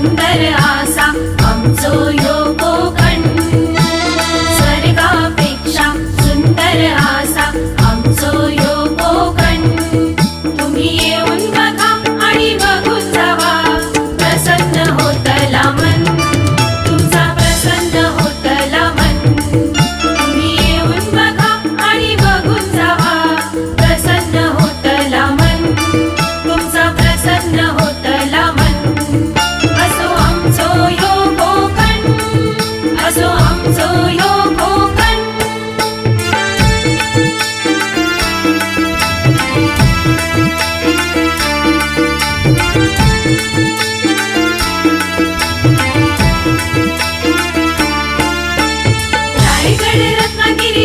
सुंदर आसा आमचो यो कोकण स्वर्गापेक्षा सुंदर आसा आमचो यो कोकण तुम्ही येऊन बघा आणि बघून जावा प्रसन्न होतला मन. तुमचा प्रसन्न होतला मन. तुम्ही येऊन बघा प्रसन्न होतला मन. तुमचा प्रसन्न ஏழு ரத்னகிரி